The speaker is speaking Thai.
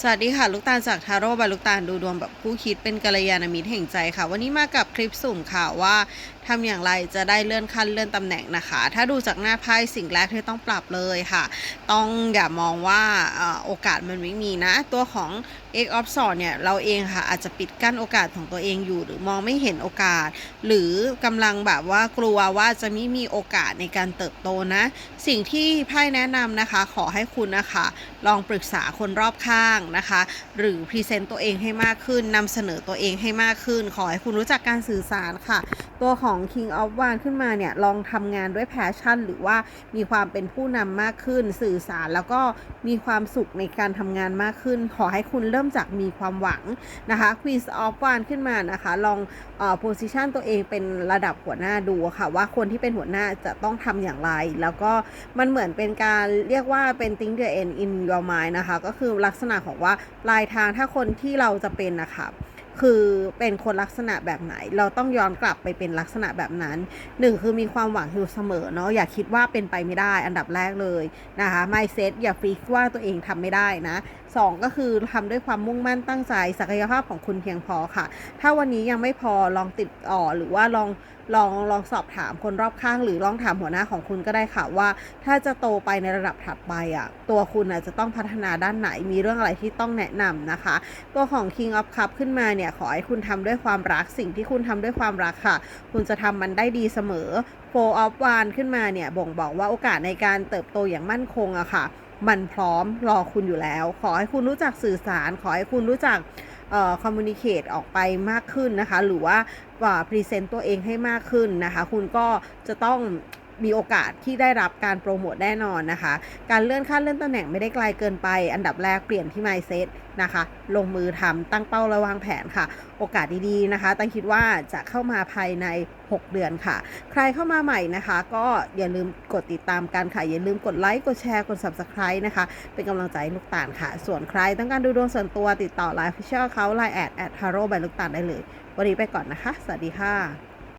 สวัสดีค่ะ ลูกตาลจากทาโร่บายลูกตาลดูดวงแบบคู่คิดเป็นกัลยาณมิตรแห่งใจค่ะ วันนี้มากับคลิปสุ่มค่ะว่าทำอย่างไรจะได้เลื่อนขั้นเลื่อนตำแหน่งนะคะ ถ้าดูจากหน้าไพ่สิ่งแรกที่ต้องปรับเลยค่ะ ต้องอย่ามองว่าโอกาสมันไม่มีนะ ตัวของ X of s w o r d เนี่ยเราเองค่ะอาจจะปิดกั้นโอกาสของตัวเองอยู่ หรือมองไม่เห็นโอกาส หรือกำลังแบบว่ากลัวว่าจะไม่มีโอกาสในการเติบโตนะ สิ่งที่ไพ่แนะนำนะคะ ขอให้คุณนะคะ ลองปรึกษาคนรอบข้างนะคะ หรือพรีเซนต์ตัวเองให้มากขึ้นนำเสนอตัวเองให้มากขึ้น ขอให้คุณรู้จักการสื่อสารค่ะ ตัวของ King of w a n d ขึ้นมาเนี่ยลองทำงานด้วยแพชชั่น หรือว่ามีความเป็นผู้นำมากขึ้น สื่อสารแล้วก็มีความสุขในการทำงานมากขึ้น ขอให้คุณเริ่มจากมีความหวังนะคะ Queen of w a n d ขึ้นมานะคะลองเอ่อ position ตัวเองเป็นระดับหัวหน้าดูค่ะ ว่าคนที่เป็นหัวหน้าจะต้องทำอย่างไร แล้วก็มันเหมือนเป็นการเรียกว่าเป็น think the end in your mind นะคะก็คือลักษณะของว่าปลายทางถ้าคนที่เราจะเป็นนะคะ คือเป็นคนลักษณะแบบไหน เราต้องย้อนกลับไปเป็นลักษณะแบบนั้นหนึ่งคือมีความหวังอยู่เสมอเนาะอย่าคิดว่าเป็นไปไม่ได้อันดับแรกเลยนะคะ mindset อย่าฟิกว่าตัวเองทำไม่ได้นะ สองก็คือทำด้วยความมุ่งมั่นตั้งใจศักยภาพของคุณเพียงพอค่ะ ถ้าวันนี้ยังไม่พอลองติดต่อหรือว่าลองลองลองสอบถามคนรอบข้าง หรือลองถามหัวหน้าของคุณก็ได้ค่ะว่า ถ้าจะโตไปในระดับถัดไปอะตัวคุณอะจะต้องพัฒนาด้านไหนมีเรื่องอะไรที่ต้องแนะนำนะคะ ตัวของ King of Cup ขึ้นมาเนี่ยขอให้คุณทำด้วยความรักสิ่งที่คุณทำด้วยความรักค่ะ คุณจะทำมันได้ดีเสมอ Four of Wands ขึ้นมาเนี่ยบ่งบอกว่าโอกาสในการเติบโตอย่างมั่นคงอะค่ะ มันพร้อมรอคุณอยู่แล้ว ขอให้คุณรู้จักสื่อสาร ขอให้คุณรู้จักเอ่อคอมมูนิเคตออกไปมากขึ้นนะคะ หรือว่าพรีเซนต์ตัวเองให้มากขึ้นนะคะ คุณก็จะต้อง มีโอกาสที่ได้รับการโปรโมทแน่นอนนะคะ การเลื่อนขั้นเลื่อนตำแหน่งไม่ได้ไกลเกินไป อันดับแรกเปลี่ยนที่ mindset นะคะ ลงมือทำตั้งเป้าและวางแผนค่ะ โอกาสดีๆนะคะ ตั้งคิดว่าจะเข้ามาภายใน 6 เดือนค่ะ ใครเข้ามาใหม่นะคะ ก็อย่าลืมกดติดตามกันค่ะ อย่าลืมกดไลค์กดแชร์กด subscribe นะคะ เป็นกำลังใจลูกตาลค่ะ ส่วนใครต้องการดูดวงส่วนตัวติดต่อไลน์ฟิเชียลเขาไลน์แอดแอดฮาร์โรบายลูกตาลได้เลย วันนี้ไปก่อนนะคะ สวัสดีค่ะ